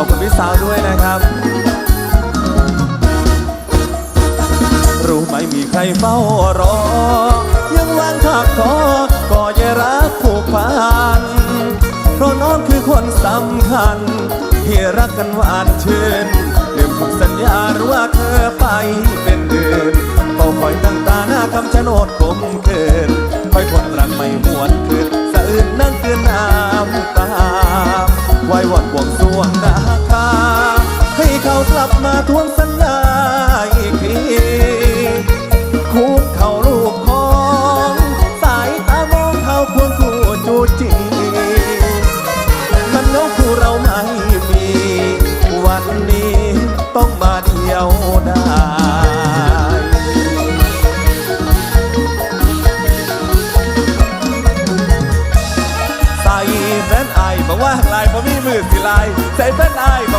อบคุณพี่สาวด้วยนะครับ รู้ไหมมีใครเฝ้ารอ ยังวางทักคอก็อย่ารักผูกพัน เพราะน้องคือคนสำคัญ ที่รักกันหวานชื่นลืมคำสัญญาหรือว่าเธอไปเป็นเดือนก็คอยตั้งตาหน้าคำชะโนดคมเกินคอยคนรักไม่หวนคืนสะอื่นนั่งเกินนา ไว้วอนบวงสวงนาคาให้เขากลับมาทวงสัญญาอีกที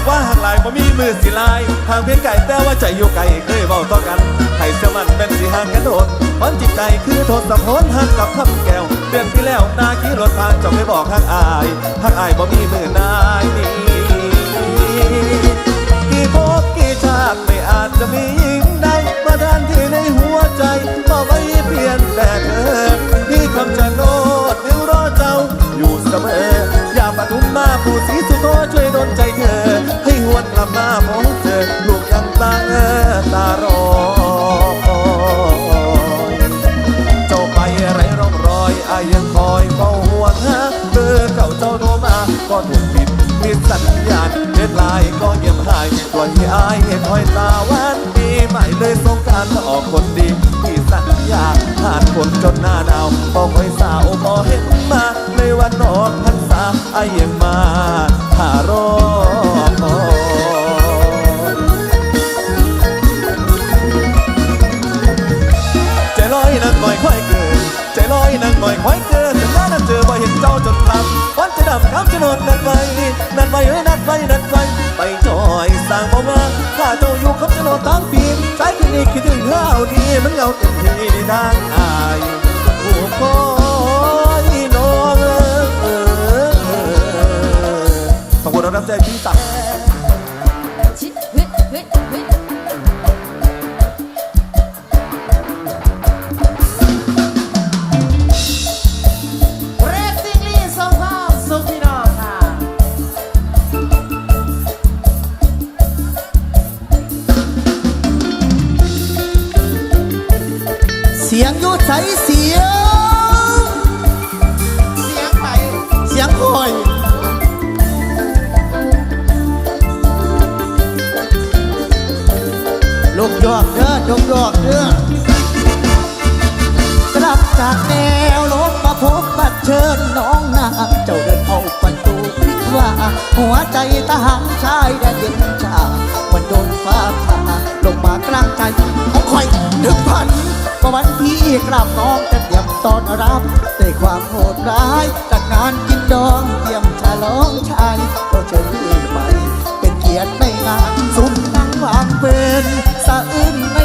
อกว่าหักลายบ่มีมือสิลายห่างเพียงไก่แต่ว่าใจอยู่ไกลเคยเบาต่อกันให้เสมันเป็นสิห่างกันโดดวันจิตใจคือโทษสะพนหักกับคำแก้วเดือนที่แล้วนาขี่รถผ่านจะไม่บอกหักอายหักอายบ่มีมือนายนี้กี่ภพกี่ชาติไม่อาจจะมียิ่งใดมาแทนที่ในหัวใจมอบไว้เพียงแต่เธอ หนกลับมาพบเจอลูกยังตาเอตารอเจ้าไปไรร่องรอยอายังคอยเฝ้าห่วงหาเบอร์เก่าเจ้าโทรมาก็ถูกปิดมีสัญญาณเด็ดไลน์ก็เงียบหายปล่อยให้อายเห็นหอยตาหวานปีใหม่เลยสงกรารออกคนดีที่สัญญาผ่านคนจนหน้าหนาวบอกคอยสาวบอเห็นมาในวันออกพรรษาอายยังมา ใจลอยนั่งหน่อยค่อยเกิน ใจลอยนั่งหน่อยค่อยเกินแต่ว่านั้นเจอบ่เห็นเจ้าจนลำวันจะดับครับจะนอนนั่นไว้นั่นไว้เอ้ยนั่นไว้นั่นไว้ไปจอยสร้างบ่มาข้าเจ้าอยู่ครับจะนอนตั้งปีใจคืนนี้คิดถึงข้าวดีมันเหงาเต็มที่ในทางอายผู้คอยน้องเออเออเออขอบคุณรับใจพี่ตัก ชิญน้องนาเจ้าเดินเข้าประตูคิดว่า หัวใจทหารชายแดนเย็นชามันโดนฟ้าผ่าลงมากลางใจของคอยนึกพันว่าวันที่กราบน้องจะเตรียมตอนรับด้วยความโหดร้าย จากงานกินดองเตรียมฉลองชายเราเชิญไปเป็นเกียรติในงานสุนนั่งวางเป็นสะอื้น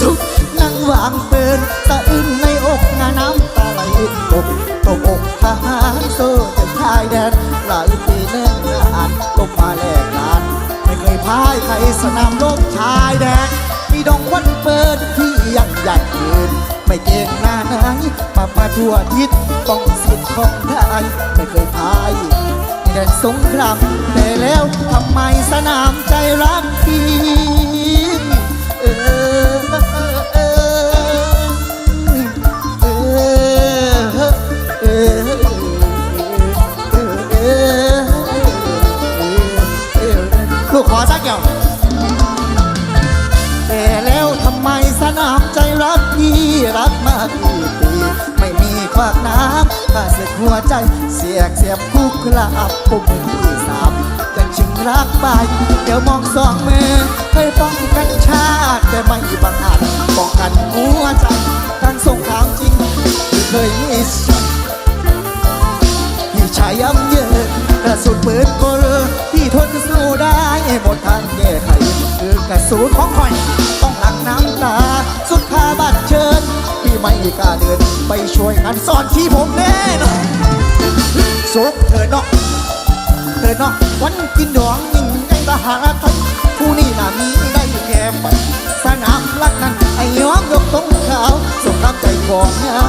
สุขนั่งวางเปินตะอึ้งในอกนาน้ำตาไหลตกตกอกทหารโซ่จะทายแดนหลายปีแน่นานลบมาแลกลาน ไม่เคยพ่ายใครสนามโลกชายแดนมีดองวันเปิดที่ยังหยัดยืน เก่งานาไหนมามาทั่วทิศป้องสิทธิ์ของไทยไม่เคยพายแด่สงครามแต่แล้วทำไมสนามใจรักพี่ รักมากกี่ปีไม่มีควักน้ำข้าเสียหัวใจเสียกเสียบคู่คละอับปุ่มที่สามกันชิงรักไปเดี๋ยวมองสองมือเคยป้องกันชาติแต่ไม่บังอาจป้องกันหัวใจการส่งถามจริงเคยมีฉันที่ชายย้ำเยินกระสุนปืนกลที่ทนสู้ได้หมดทางแก้ไข คือกระสูนของหอย ต้องหลักน้ำตา สุดคาบัดเชิญ พี่ไม่กล้าเดิน ไปช่วยงานสอนที่ผมแน่นอนสุกเธอเนาะเธอเนาะวันกินดองยิ่งไงทหารทันผู้นี้น่ามีได้แค่ไปสนามรักนั้นไอ้ย้อมยกต้งขาวสมรับใจของเงา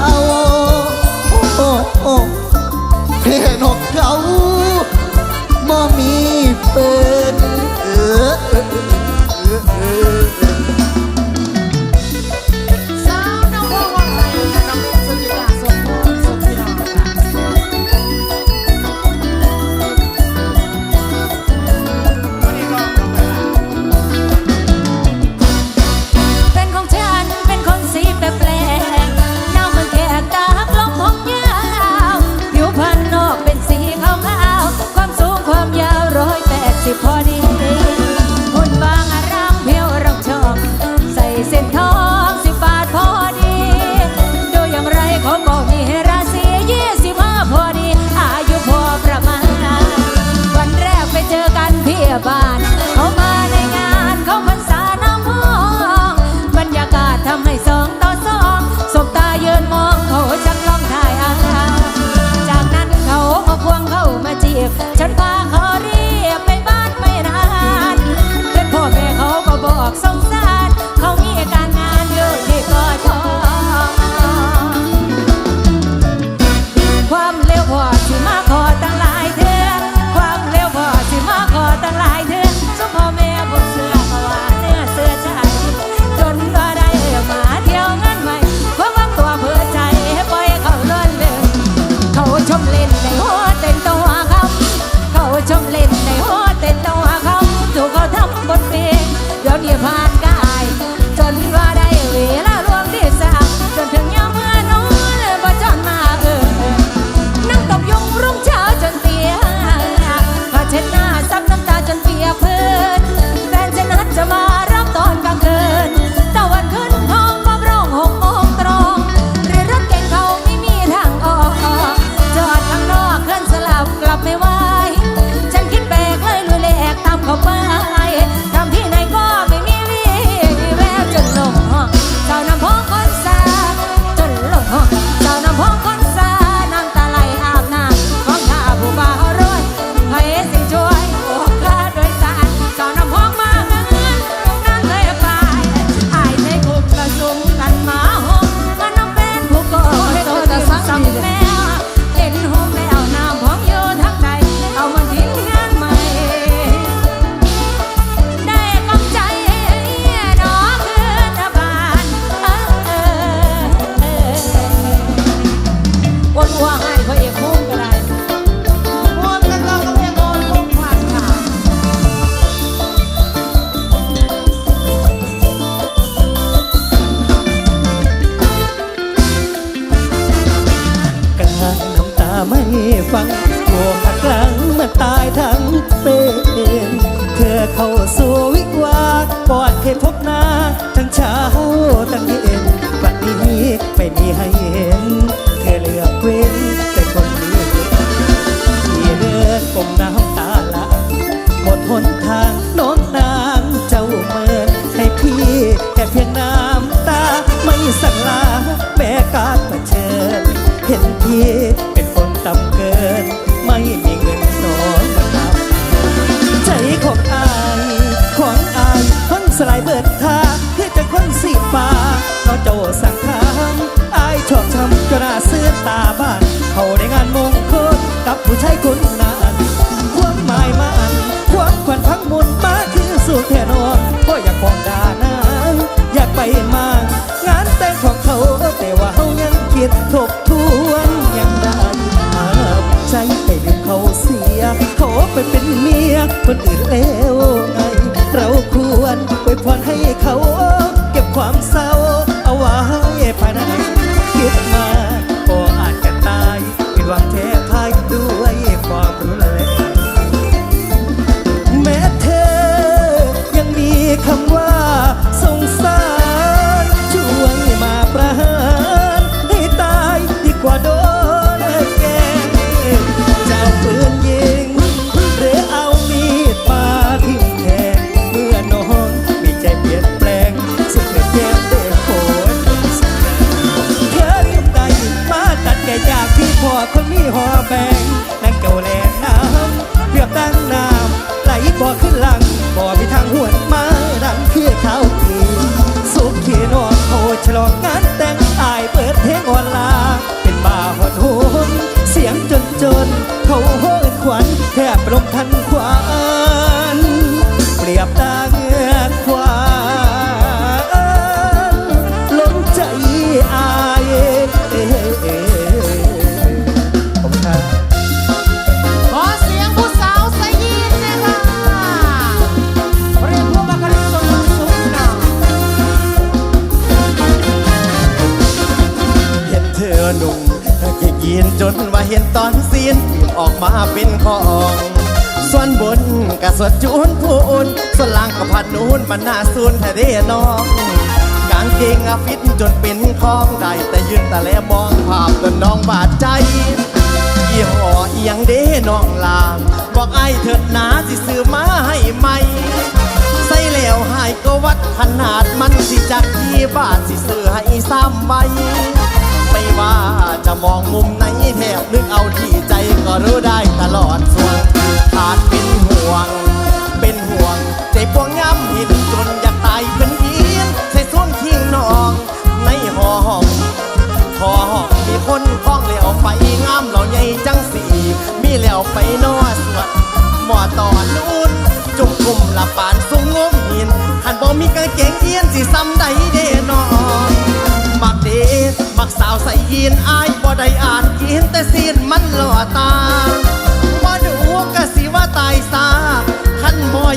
ให้พบหน้า ผู้ชายคนนั้นความหมายมันความขวัญพังมุนมาคือสุดแท้นอนเพราะอยากบอกดานะอยากไปมางานแต่งของเขาแต่ว่าเขายังคิดทบทวนยังได้หาใจไปลืมเขาเสียเขาไปเป็นเมียคนอื่นแล้วไงเราควรไปพรให้ แทบลมทันขวาน วดจูนพูนส่วนล่างก็พันนูนมันน่าซูนแท้เด้น้องกางเกงอาฟิตจนเป็นของได้แต่ยืนแต่แลมองภาพจนน้องบาดใจยี่ห้อเอียงเด้น้องลางบอกไอ้เถิดหนาสิซื้อมาให้ใหม่ใส่แล้วหายก็วัดขนาดมันสิจักกี่บาทสิซื้อให้ซ้ำใบไม่ว่าจะมองมุมไหนแทบนึกเอาที่ใจก็รู้ได้ตลอดส่วน ขาดเป็นห่วง เป็นห่วง ใจพวงย้ำหินจนอยากตายเป็นเยียนใส่ส้นทิ้งนอง ในหอห้องพอห้องมีคนคล้องแล้วไปงามเหล่าใหญ่จังสี มีแล้วไปนอสวดหมอตอนนู้นจุกลุ่มละปานสุงงมหินหันบ่มีกางเกงเอียนสิซ้ำใดเด้นอนมักเดมักสาวใส่ยีนอายบ่ได้อ่านยีนแต่ซีนมันหล่อตา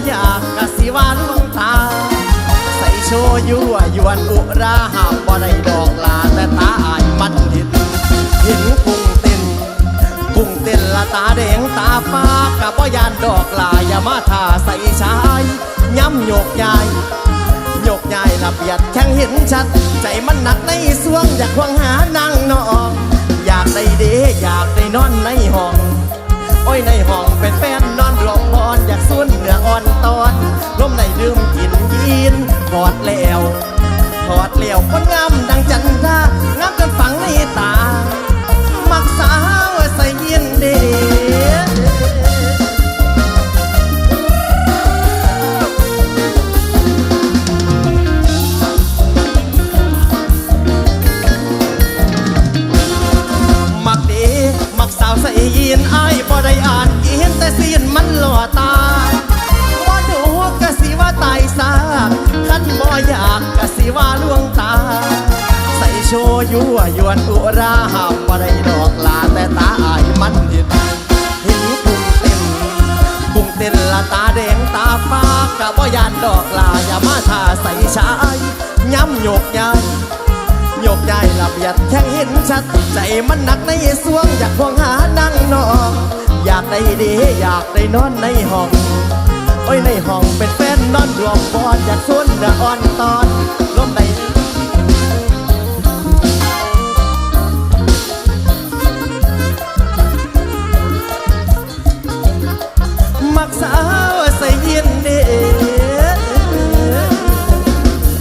อยากกะสิว่าลวงตา ใส่โชยั่วยวนอุราหาบ่ได้ดอกลาแต่ตาอายมันเห็นเห็นกุ้งเต้นกุ้งเต้นละตาแดงตาฟ้ากับบ่ยานดอกลาอย่ามาท่าใส่ชายย้ำโยกยายโยกยายละเบียดแข้งเห็นชัด ใจมันหนักในสวงอยากควงหานั่งนองอยากได้เดอยากได้นอนในห้อง โอ้ยในห้องเป็นแฟนนอนหลบ พรอยากสุนเหนืออ่อนตอนลมในดื่มกินยีนถอดแล้วถอดแล้วคนงามดังจันทรางามจนฝังในตา มักสาวใส่ยินเด อกลาอย่ามาท่าใส่ชายย้ำโยกย้ายโยกย้ายละเบียดแข้งเห็นชัด ใจมันหนักในสวง อยากพวงหานั่งนองอยากได้ดีอยากได้นอนในห้องโอ้ยในห้องเป็นแฟนนอนรวมบอนอยากสวนเดืออ่อนตอนลมใน